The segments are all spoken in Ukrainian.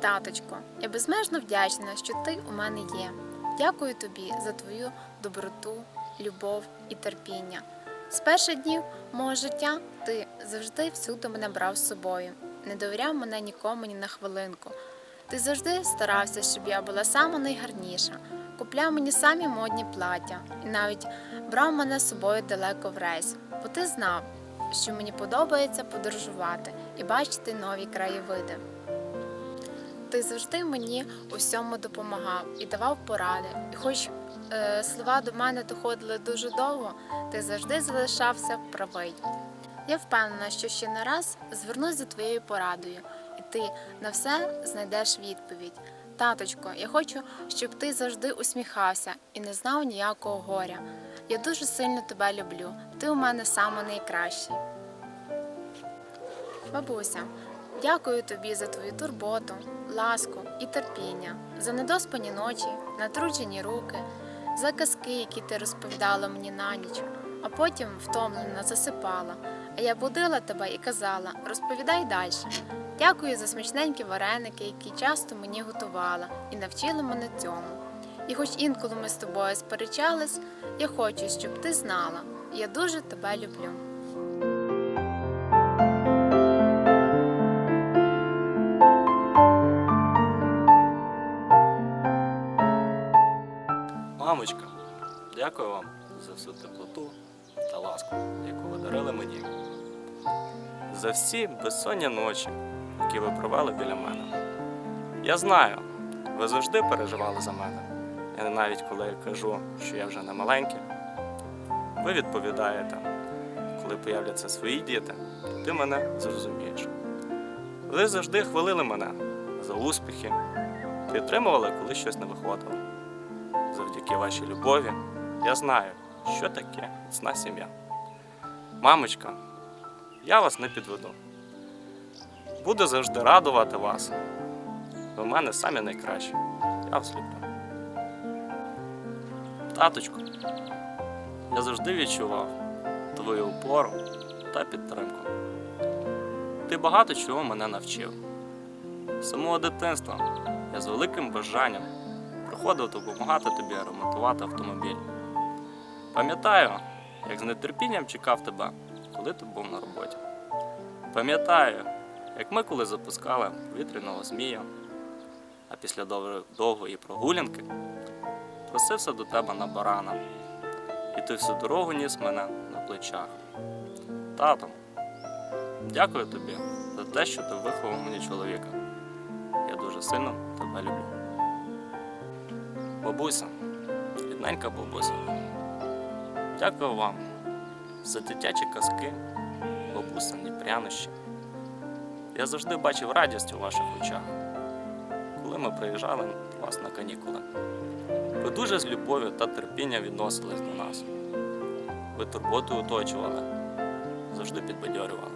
Таточко, я безмежно вдячна, що ти у мене є. Дякую тобі за твою доброту, любов і терпіння. З перших днів мого життя ти завжди всюди мене брав з собою, не довіряв мене нікому ні на хвилинку. Ти завжди старався, щоб я була сама найгарніша, купляв мені самі модні плаття і навіть брав мене з собою далеко в рейс, бо ти знав, що мені подобається подорожувати і бачити нові краєвиди. Ти завжди мені у всьому допомагав і давав поради. І хоч е, слова до мене доходили дуже довго, ти завжди залишався правий. Я впевнена, що ще не раз звернусь за твоєю порадою, і ти на все знайдеш відповідь. Таточко, я хочу, щоб ти завжди усміхався і не знав ніякого горя. Я дуже сильно тебе люблю. Ти у мене саме найкращий. Бабуся, дякую тобі за твою турботу, ласку і терпіння, за недоспані ночі, натруджені руки, за казки, які ти розповідала мені на ніч, а потім втомлена засипала. А я будила тебе і казала: розповідай далі. Дякую за смачненькі вареники, які часто мені готувала, і навчила мене цьому. І хоч інколи ми з тобою сперечались, я хочу, щоб ти знала, я дуже тебе люблю. Мамочка, дякую вам за всю теплоту та ласку, яку ви дарили мені. За всі безсонні ночі, які ви провели біля мене. Я знаю, ви завжди переживали за мене. І навіть коли я кажу, що я вже не маленький, ви відповідаєте, коли появляться свої діти, ти мене зрозумієш. Ви завжди хвалили мене за успіхи, підтримували, коли щось не виходило. Завдяки вашій любові я знаю, що таке міцна сім'я. Мамочка, я вас не підведу. Буду завжди радувати вас. Ви в мене самі найкращі. Я вас люблю. Таточку, я завжди відчував твою опору та підтримку. Ти багато чого мене навчив. З самого дитинства я з великим бажанням приходив допомагати тобі ремонтувати автомобіль. Пам'ятаю, як з нетерпінням чекав тебе, коли ти був на роботі. Пам'ятаю, як ми коли запускали вітряного змія, а після довгої прогулянки просився до тебе на барана, і ти всю дорогу ніс мене на плечах. Татом, дякую тобі за те, що ти виховав мені чоловіка. Я дуже сильно тебе люблю. Бабуся, рідненька бабуся. Дякую вам за дитячі казки, бабусині прянощі. Я завжди бачив радість у ваших очах, коли ми приїжджали до вас на канікули. Ви дуже з любов'ю та терпінням відносились до нас. Ви турботою оточували, завжди підбадьорювали.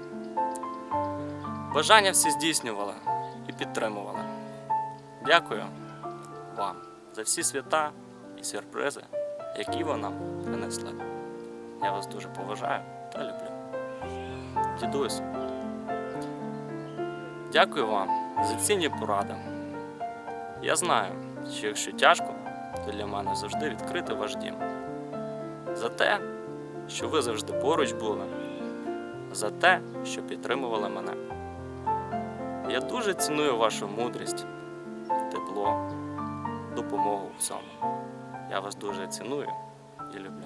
Бажання всі здійснювали і підтримували. Дякую вам за всі свята і сюрпризи, які ви нам принесли. Я вас дуже поважаю та люблю. Дідусь, дякую вам за цінні поради. Я знаю, що якщо тяжко, то для мене завжди відкрити ваш дім. За те, що ви завжди поруч були, за те, що підтримували мене. Я дуже ціную вашу мудрість, тепло, допомогу в цьому. Я вас дуже ціную і люблю.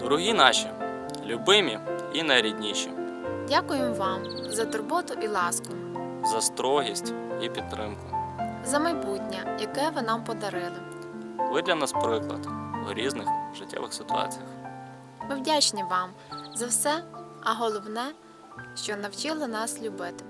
Дорогі наші, любимі і найрідніші, Дякуємо вам за турботу і ласку, за строгість і підтримку. за майбутнє, яке ви нам подарили. Ви для нас приклад у різних життєвих ситуаціях. Ми вдячні вам за все, а головне, що навчили нас любити.